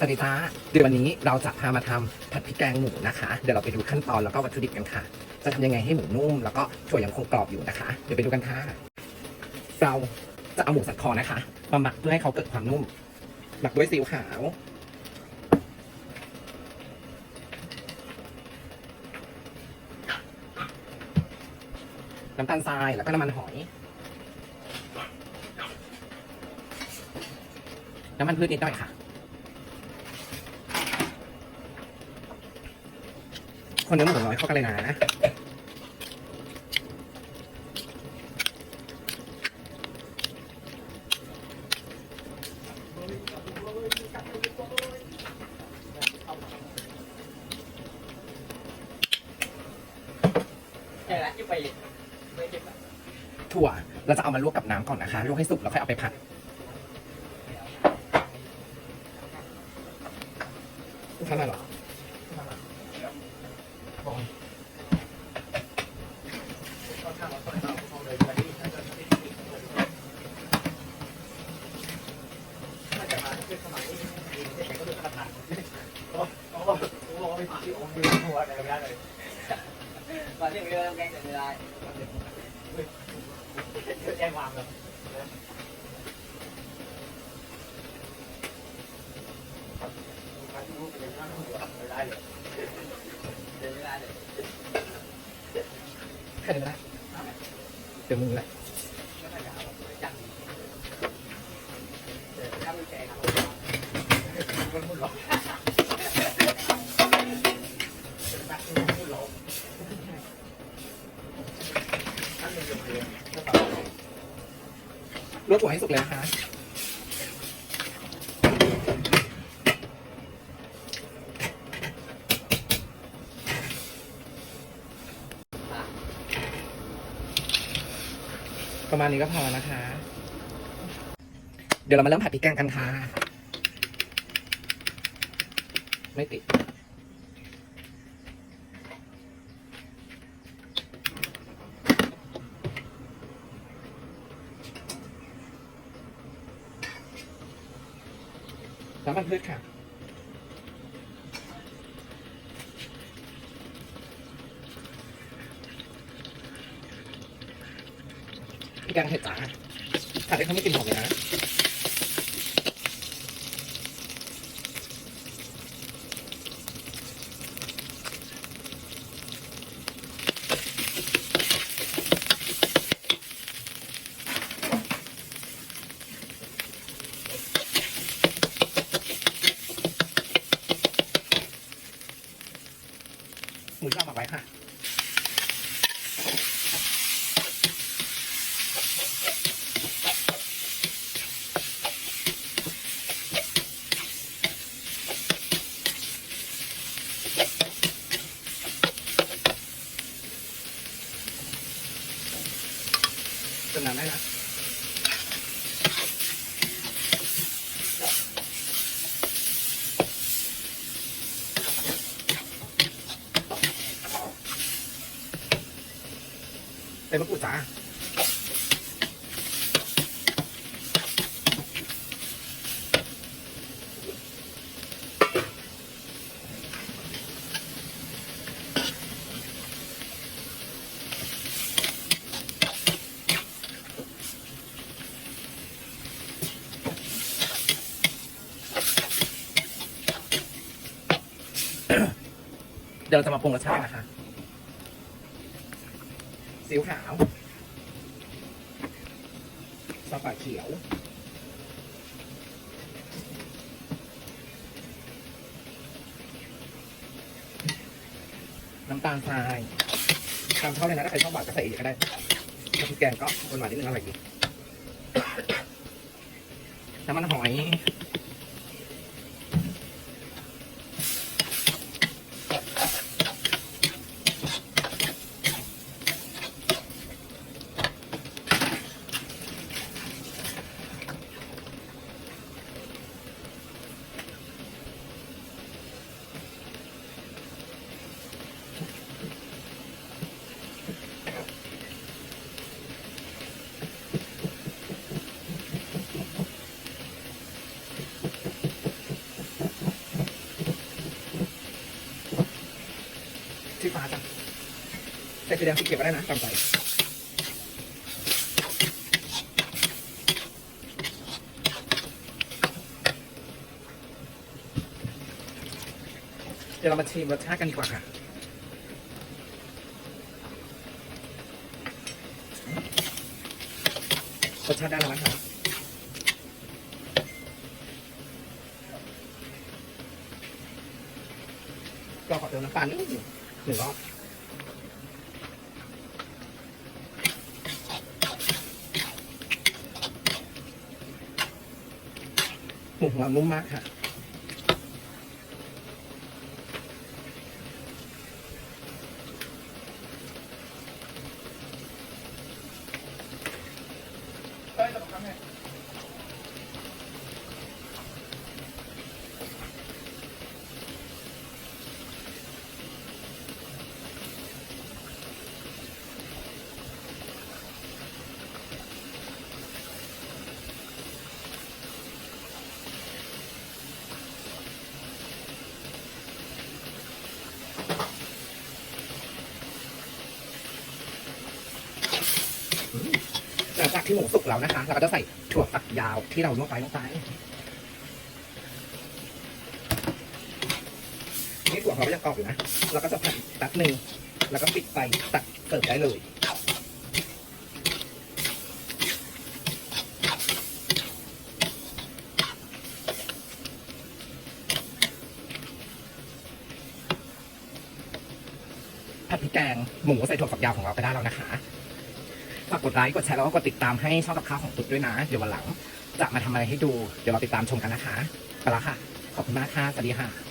สวัสดีจ้าเดี๋ยววันนี้เราจะพามาทำผัดพริกแกงหมูนะคะ เดี๋ยวเราไปดูขั้นตอนแล้วก็วัตถุดิบกันค่ะ จะทำยังไงให้หมูนุ่ม แล้วก็ถั่วยังคงกรอบอยู่นะคะ เดี๋ยวไปดูกันค่ะ เราจะเอาหมูสันคอนะคะ มาหมักเพื่อให้เขาเกิดความนุ่ม หมักด้วยซีอิ๊วขาว น้ำตาลทรายแล้วก็น้ำมันหอย น้ำมันพืชนิดหน่อยค่ะ คนเนื้อหมูน้อยเข้ากันเลยนะใช่แล้วที่ไปไม่เก็บถั่วเราจะเอามาลวกกับน้ำก่อนนะคะลวกให้สุกแล้วค่อยเอาไปผัดเท่านั้นเหรอมาที่เรื่อ งแกงเสร็จไม่ได้แจ้งความเลยไม่ได้เลยเดินไม่ได้เลย แค่นี้นะเดี๋ยวมึงเลย จังเดินข้ามแกงมันมุ่นหรอกมุ่นหรอก ลวก ถั่วให้สุกเลยนะคะประมาณนี้ก็พอนะคะ เดี๋ยวเรามาเริ่มผัดพริกแกงกันค่ะ ไม่ติด น้ำมันพืชค่ะ พี่แกงเผ็ดจ๋าผัดให้เขาไม่กลินหอมเลยนะ หมูที่เราหมักไว้ค่ะเติมน้ำได้นะเป็มะกรูดจ้าเดี๋ยวเราจะมาปรุงรสชาตินะคะ ซีอิ๊วขาวซอสฝาเขียว น้ำตาลทรายตามชอบเลยนะถ้าใครชอบหวานก็ใส่อีกก็ได้ถ้าพริกแกงก็คนหวานนิดนึงอร่อยดีน้ำมันหอย ใส่สีแดงสีเขียวก็ได้นะตามใจเดี๋ยวเรามาชิมรสชาติกันดีกว่าค่ะรสชาติได้แล้วนะคะก็ขอเติมน้ำตาลนิดหนึ่ง หนึ่งรอบห งเรานุ่มมากค่ะหลังจากที่หมูสุกแล้วนะคะ เราก็จะใส่ถั่วฝักยาวที่เราลวกไว้ลงไปนี่ถั่วเขาก็ยังกรอบอยู่นะ เราก็จะผัดอีกแป๊บหนึ่งแล้วก็ปิดไฟตักเสิร์ฟได้เลย ผัดพริกแกงหมูใส่ถั่วฝักยาวของเราไปได้แล้วนะคะ ฝากกดไลค์กดแชร์แล้วก็กดติดตามให้ช่องกับข้าวของตุ๊ดด้วยนะ เดี๋ยววันหลังจะมาทำอะไรให้ดู เดี๋ยวเราติดตามชมกันนะคะ ไปละค่ะ ขอบคุณมากค่ะ สวัสดีค่ะ